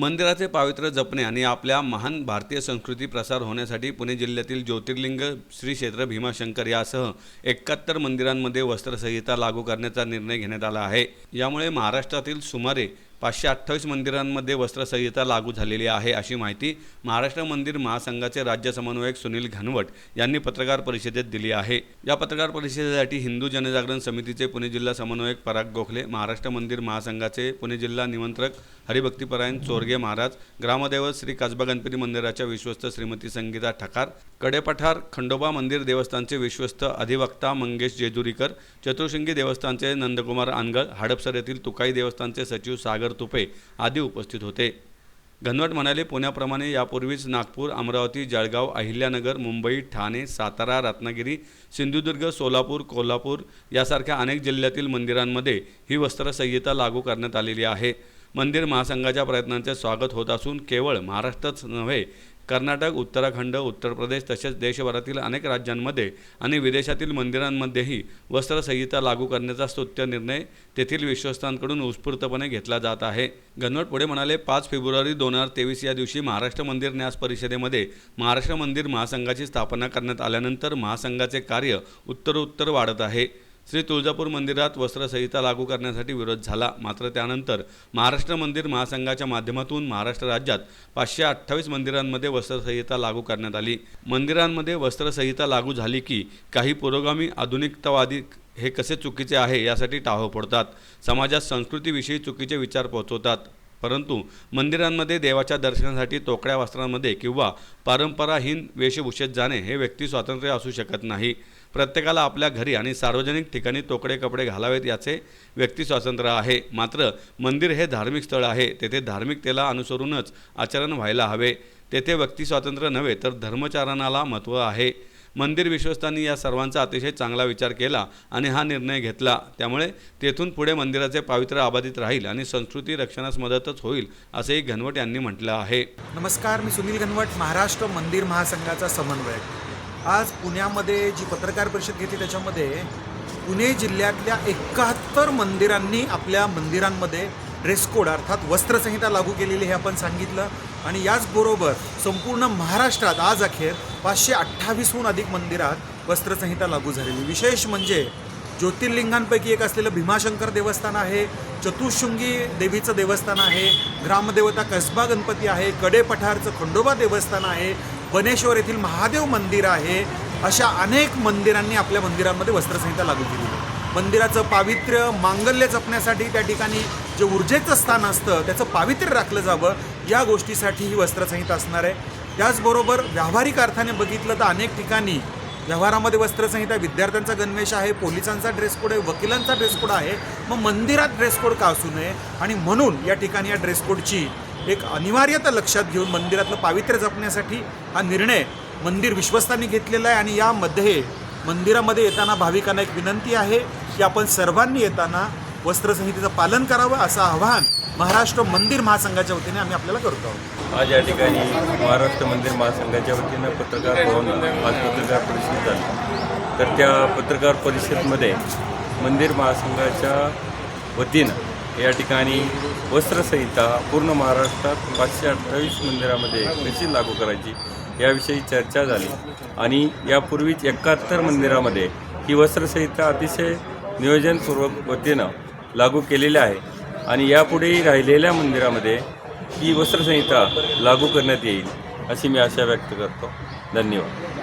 मंदिराचे पावित्र्य जपणे आणि आपल्या महान भारतीय संस्कृती प्रसार होण्यासाठी पुणे जिल्ह्यातील ज्योतिर्लिंग श्री क्षेत्र भीमाशंकर यासह एकाहत्तर मंदिरांमध्ये वस्त्रसंहिता लागू करण्याचा निर्णय घेण्यात आला आहे. यामुळे महाराष्ट्रातील सुमारे पाचशे अठ्ठावीस मंदिरांमध्ये वस्त्रसंहिता लागू झालेली आहे अशी माहिती महाराष्ट्र मंदिर महासंघाचे राज्य समन्वयक सुनील घनवट यांनी पत्रकार परिषदेत दिली आहे. या पत्रकार परिषदेसाठी हिंदू जनजागरण समितीचे पुणे जिल्हा समन्वयक पराग गोखले महाराष्ट्र मंदिर महासंघाचे पुणे जिल्हा निमंत्रक हरिभक्तीपरायण चोरगे महाराज ग्रामदैवत श्री कसबा गणपती मंदिराच्या विश्वस्त श्रीमती संगीता ठकार कडेपठार खंडोबा मंदिर देवस्थानचे विश्वस्त अधिवक्ता मंगेश जेजुरीकर चतुर्शृंगी देवस्थानचे नंदकुमार आनगळ हडपसर येथील तुकाई देवस्थानचे सचिव सागर तुपे आदी उपस्थित होते. घनवट म्हणाले पुण्याप्रमाणे यापूर्वीच नागपूर अमरावती जळगाव अहिल्यानगर मुंबई ठाणे सातारा रत्नागिरी सिंधुदुर्ग सोलापूर कोल्हापूर यासारख्या अनेक जिल्ह्यातील मंदिरांमध्ये ही वस्त्रसंहिता लागू करण्यात आलेली आहे. मंदिर महासंघाच्या प्रयत्नांचे स्वागत होत असून केवळ महाराष्ट्रच नव्हे कर्नाटक उत्तराखंड उत्तर प्रदेश तसेच देशभरातील अनेक राज्यांमध्ये आणि विदेशातील मंदिरांमध्येही वस्त्रसंहिता लागू करण्याचा स्तुत्य निर्णय तेथील विश्वस्तांकडून उत्स्फूर्तपणे घेतला जात आहे. घनवट पुढे म्हणाले पाच फेब्रुवारी दोन हजार तेवीस या दिवशी महाराष्ट्र मंदिर न्यास परिषदेमध्ये महाराष्ट्र मंदिर महासंघाची स्थापना करण्यात आल्यानंतर महासंघाचे कार्य उत्तरोत्तर वाढत आहे. श्री तुळजापूर मंदिरात वस्त्रसंहिता लागू करण्यासाठी विरोध झाला. मात्र त्यानंतर महाराष्ट्र मंदिर महासंघाच्या माध्यमातून महाराष्ट्र राज्यात पाचशे अठ्ठावीस मंदिरांमध्ये वस्त्रसंहिता लागू करण्यात आली. मंदिरांमध्ये वस्त्रसंहिता लागू झाली की काही पुरोगामी आधुनिकतावादी हे कसे चुकीचे आहे यासाठी टाहो पडतात. समाजात संस्कृतीविषयी चुकीचे विचार पोहोचवतात परंतु मंदिरांमध्ये देवाच्या दर्शनासाठी तोकड्या वस्त्रांमध्ये किंवा परंपराहीन वेशभूषेत जाणे हे व्यक्ती स्वातंत्र्य असू शकत नाही. प्रत्येकाला आपल्या घरी आणि सार्वजनिक ठिकाणी तोकडे कपडे घालावेत याचे व्यक्ती स्वातंत्र्य आहे. मात्र मंदिर हे धार्मिक स्थळ आहे. तेथे धार्मिकतेला अनुसरूनच आचरण व्हायला हवे. तेथे व्यक्ती स्वातंत्र्य नव्हे तर धर्मचारणाला महत्त्व आहे. मंदिर विश्वस्तांनी या सर्वांचा अतिशय चांगला विचार केला आणि हा निर्णय घेतला. त्यामुळे तेथून पुढे मंदिराचे पावित्र्य अबाधित राहील आणि संस्कृती रक्षणास मदतच होईल असंही घनवट यांनी म्हटलं आहे. नमस्कार मी सुनील घनवट महाराष्ट्र मंदिर महासंघाचा समन्वयक. आज पुण्यामध्ये जी पत्रकार परिषद घेतली त्याच्यामध्ये पुणे जिल्ह्यातल्या एकाहत्तर मंदिरांनी आपल्या मंदिरांमध्ये ड्रेस कोड अर्थात वस्त्रसंहिता लागू केलेली हे आपण सांगितलं. आणि याचबरोबर संपूर्ण महाराष्ट्रात आज अखेर पाचशे अठ्ठावीसहून अधिक मंदिरात वस्त्रसंहिता लागू झालेली. विशेष म्हणजे ज्योतिर्लिंगांपैकी एक असलेलं भीमाशंकर देवस्थान आहे चतुशृंगी देवीचं देवस्थान आहे ग्रामदेवता कसबा गणपती आहे कडे पठारचं खंडोबा देवस्थान आहे बनेश्वर येथील महादेव मंदिर आहे अशा अनेक मंदिरांनी आपल्या मंदिरांमध्ये वस्त्रसंहिता लागू केली मंदिराचं पावित्र्य मांगल्य जपण्यासाठी त्या ठिकाणी जे ऊर्जेचं स्थान असतं त्याचं पावित्र्य राखलं जावं या गोष्टीसाठी ही वस्त्रसंहिता असणार आहे. त्याचबरोबर व्यावहारिक अर्थाने बघितलं तर अनेक ठिकाणी व्यवहारामध्ये वस्त्रसंहिता विद्यार्थ्यांचा गणवेश आहे पोलिसांचा ड्रेस कोड आहे वकिलांचा ड्रेस कोड आहे. मग मंदिरात ड्रेस कोड का असू नये? आणि म्हणून या ठिकाणी या ड्रेस कोडची एक अनिवार्यता लक्षात घेऊन मंदिरातलं पावित्र्य जपण्यासाठी हा निर्णय मंदिर विश्वस्तांनी घेतलेला आहे. आणि यामध्ये मंदिरामध्ये येताना भाविकांना एक विनंती आहे की आपण सर्वांनी येताना वस्त्रसंहितेचं पालन करावं असं आवाहन महाराष्ट्र मंदिर महासंघाच्या वतीने आम्ही आपल्याला करतो आहोत. आज या ठिकाणी महाराष्ट्र मंदिर महासंघाच्या वतीनं पत्रकार भवन आज पत्रकार परिषद झाली. तर त्या पत्रकार परिषदेमध्ये मंदिर महासंघाच्या वतीनं या ठिकाणी वस्त्रसंहिता पूर्ण महाराष्ट्रात पाचशे अठ्ठावीस मंदिरामध्ये कशी लागू करायची याविषयी चर्चा झाली. आणि यापूर्वीच एकाहत्तर मंदिरामध्ये ही वस्त्रसंहिता अतिशय नियोजनपूर्वक वतीनं लागू केलेले आहे. आणि यापुढेही राहिलेल्या मंदिरामध्ये ही वस्त्रसंहिता लागू करण्यात येईल अशी मी आशा व्यक्त करतो. धन्यवाद.